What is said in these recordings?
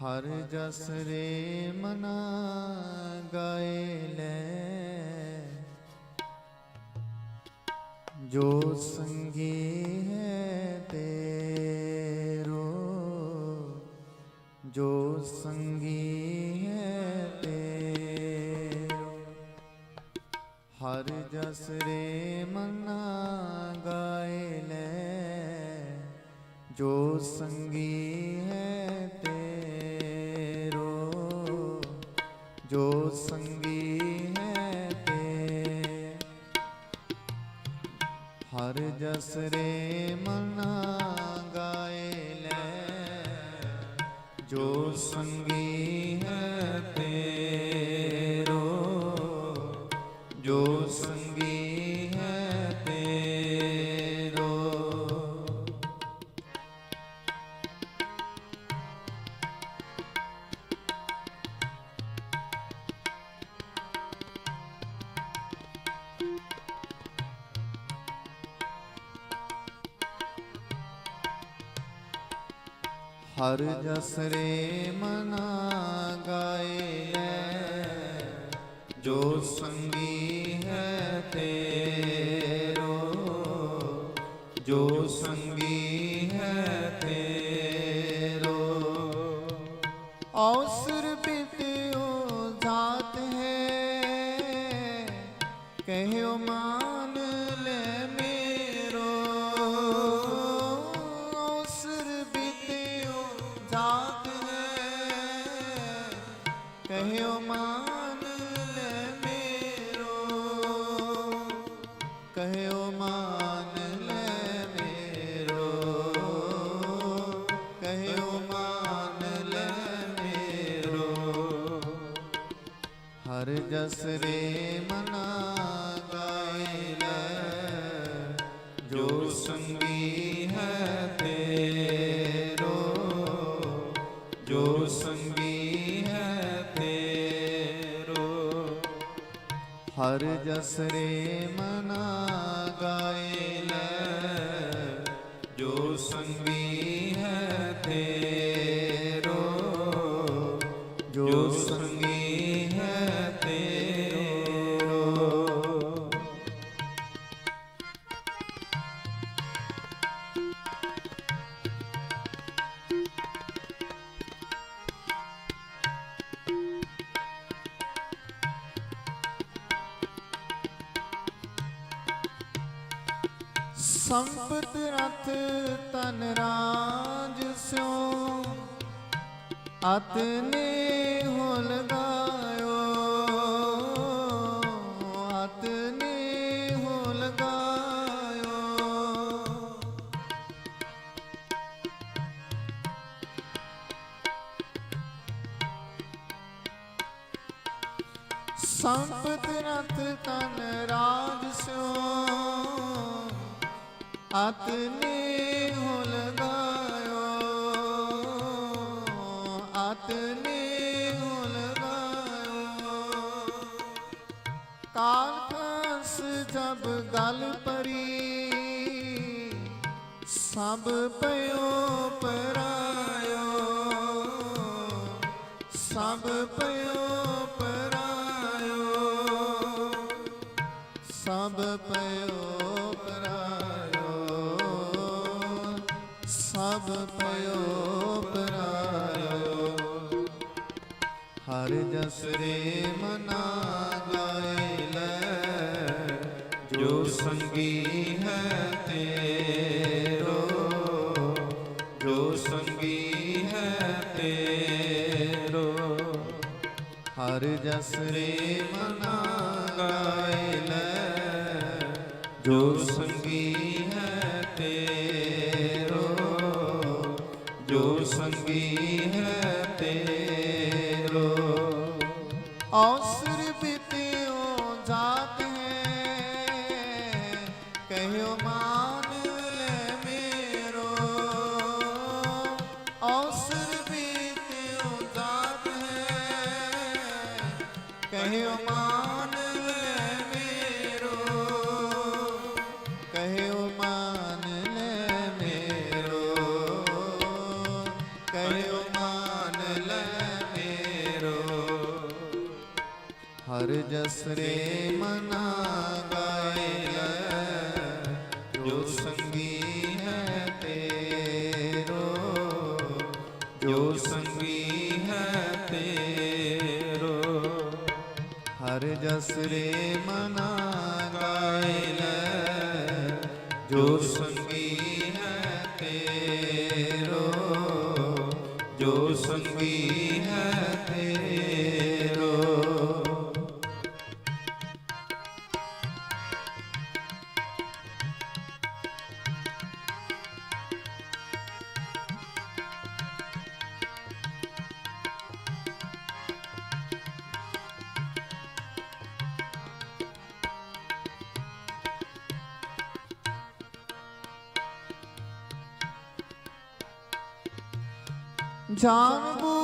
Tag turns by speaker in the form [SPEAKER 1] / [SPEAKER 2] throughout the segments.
[SPEAKER 1] ਹਰ ਜਸ ਰੇ ਮਨਾ ਗਾਏ ਲੈ। ਜੋ ਸੰਗੀ ਹੈ ਤੇਰੋ, ਜੋ ਸੰਗੀ ਹੈ ਤੇਰੋ। ਹਰ ਜਸ ਰੇ ਮਨਾ ਗਾਏ ਲੈ, ਜੋ ਸੰਗੀ ਜੋ ਸੰਗੀ ਹੈ ਤੇ ਹਰ ਜਸ ਰੇ ਮਨਾ ਗਾਏ ਲੈ। ਜੋ ਸੰਗੀ ਹੈ ਤੇਰੋ, ਜੋ ਸੰਗੀ ਹਰ ਜਸ ਰੇ ਮਨਾ ਗਾਏ ਲੈ ਜੋ ਸੰਗੀ ਹਰ ਸੰਪਤ ਰਥ ਤਨ ਰਾਜ ਸਿਓ ਅਤਨੇ ਹੋ ਲਗਾਇਓ ਅਤਨੇ ਹੋ ਲਗਾਇਓ ਸੰਪਤ ਰਤ ਤਨ ਅਤਨੇ ਹੋ ਲਗਾਇਓ ਅਤਨੇ ਹੋ ਲਗਾਇਓ ਕਾਲ ਖਾਸ ਜਬ ਗਲ ਪਰੀ, ਸਭ ਪਇਓ ਪਰਾਇਓ। ਸਭ ਪਇਓ ਪਰਾਇਓ, ਸਭ ਪਇਓ ਹਰ ਮਨਾ ਗਾਏ ਲੈ, ਜੋ ਸੰਗੀ ਹੈ ਤੇਰੋ, ਜੋ ਸੰਗੀ ਹੈ ਤੇਰੋ। ਹਰ ਜਸ ਰੇ ਮਨਾ ਗਾਏ ਲੈ, ਜੋ ਸੰਗੀ ਜਸ ਰੇ ਮਨਾ ਗਾਏ ਲੈ ਹੈ ਤੇਰੋ ਜੋ ਸੰਗੀ ਹੈ ਤੇਰੋ ਹਰ ਜਸ ਰੇ ਮਨਾ ਗਾਏ ਲੈ ਜੋ ਸੰਗੀ ਹੈ ਤੇਰੋ ਜੋ ਸੰਗੀ ਹੈ ਤੇਰੋ জানবো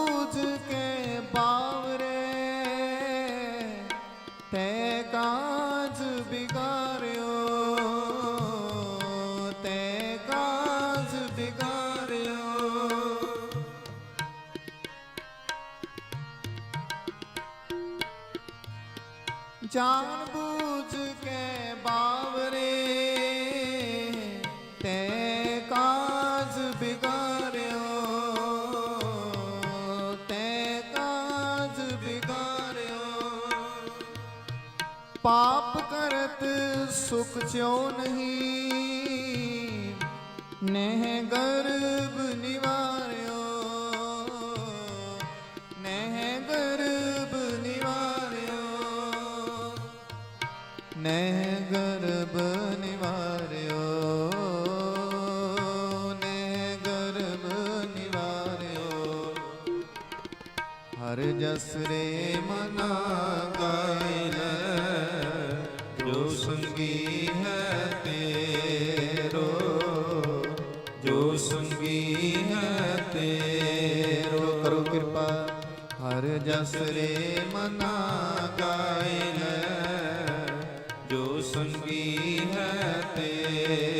[SPEAKER 1] ਸੁਖ ਚਿਉ ਨਹੀਂ, ਨਹਿ ਗਰਭ ਨਿਵਾਰਿਓ। ਨਹਿ ਗਰਬ ਨਿਵਾਰਿਓ। ਨਹਿ ਗਰਭ ਨਿਵਾਰਿਓ। ਨਹਿ ਗਰਭ ਨਿਵਾਰਿਓ। ਹਰ ਜਸ ਰੇ ਮਨਾ ਜੋ ਸੰਗੀ ਹੈ ਤੇਰੋ ਕਰੋ ਕਿਰਪਾ, ਹਰ ਜਸ ਰੇ ਮਨਾ ਗਾਇ ਲੈ ਜੋ ਸੰਗੀ ਹੈ ਤੇਰੋ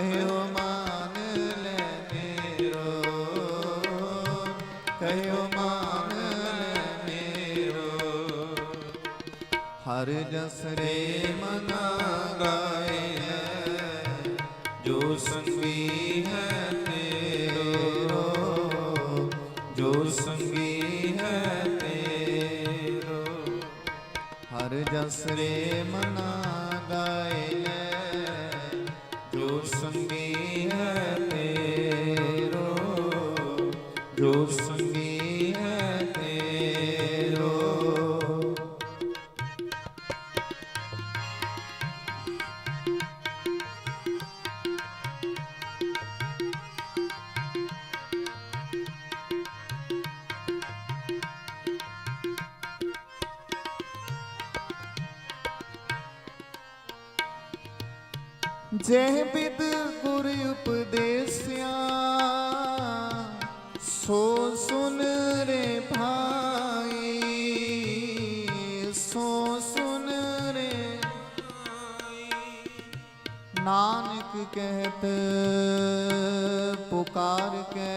[SPEAKER 1] ਕਹਿਓ ਮਾਨ ਲੈ ਮੇਰੋ ਕਹਿਓ ਮਾਨ ਲੈ ਮੇਰੋ ਹਰ ਜਸ ਰੇ ਜਹ ਬਿਦ ਗੁਰ ਉਪਦੇਸਿਆ ਸੋ ਸੁਨ ਰੇ ਭਾਈ ਸੋ ਸੁਨ ਰੇ ਨਾਨਕ ਕਹਿਤ ਪੁਕਾਰ ਕੇ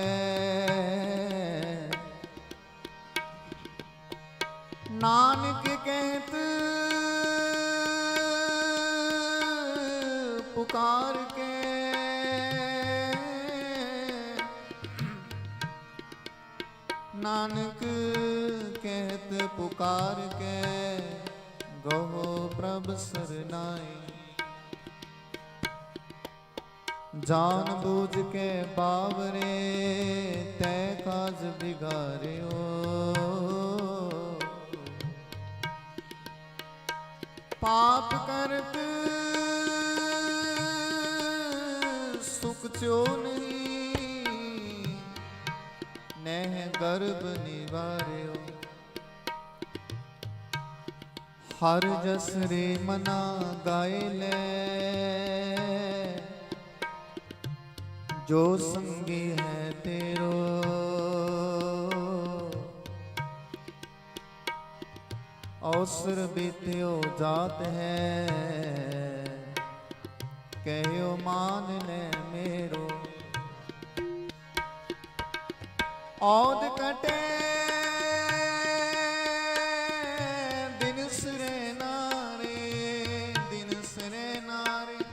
[SPEAKER 1] ਨਾਨਕ ਕਹਿਤ ਪੁਕਾਰ ਕੇ। ਨਾਨਕ ਕਹਿਤ ਪੁਕਾਰ ਕੇ ਗੋ ਪ੍ਰਭ ਸਰਨਾਈ ਜਾਨ ਬੂਝ ਕੇ ਬਾਵਰੇ ਤੈ ਕਾਜ ਬਿਗਾਰਿਓ ਪਾਪ ਕਰਤ ਸੁਖ ਨਹੀਂ? ਨਹਿ ਗਰਭ ਨਿਵਾਰਿਓ। ਹਰ ਜਸ ਰੇ ਮਨਾ ਗਾਏ ਲੈ। ਜੋ ਸੰਗੀ ਹੈ ਤੇਰੋ। ਅਵਸਰ ਬੀਤਿਓ ਜਾਤ ਹੈ। ਕਹਿਓ ਮਾਨ ਨੇ ਮੇਰੋ। ਔਦ ਕਟੇ, ਦਿਨ ਸਰੇ ਨਾਰੇ, ਦਿਨ ਸਰੇ ਨਾਰੇ।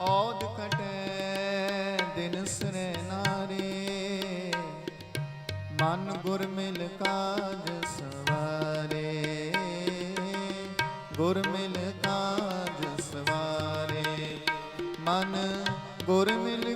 [SPEAKER 1] ਔਦ ਕਟੇ, ਦਿਨ ਸਰੇ ਨਾਰੇ। ਮਨ ਗੁਰ ਮਿਲ ਕਾਜ ਸਵਾਰੇ। ਗੁਰ ਮਿਲ ਗੁਰ ਮਿਲ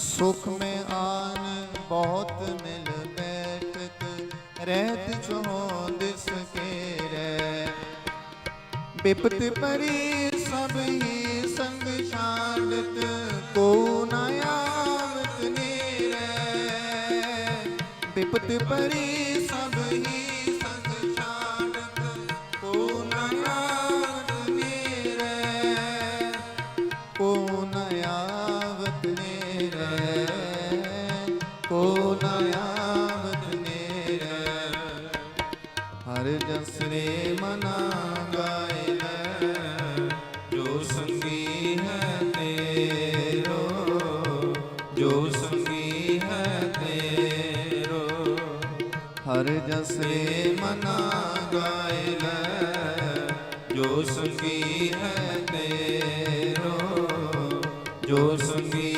[SPEAKER 1] ਸੁਖ में आन बहुत मिल बैठत रहत जो दिस के रे बिपत परी सब ही संग छाड़त को न आवत नीरे बिपत परी सब ही ਜਸ ਮਨਾ ਗਾਇ ਲੈ ਸੰਗੀ ਜੋ ਸੰਗੀ ਹੈ ਤੇਰੋ ਜੋ ਸੰਗੀ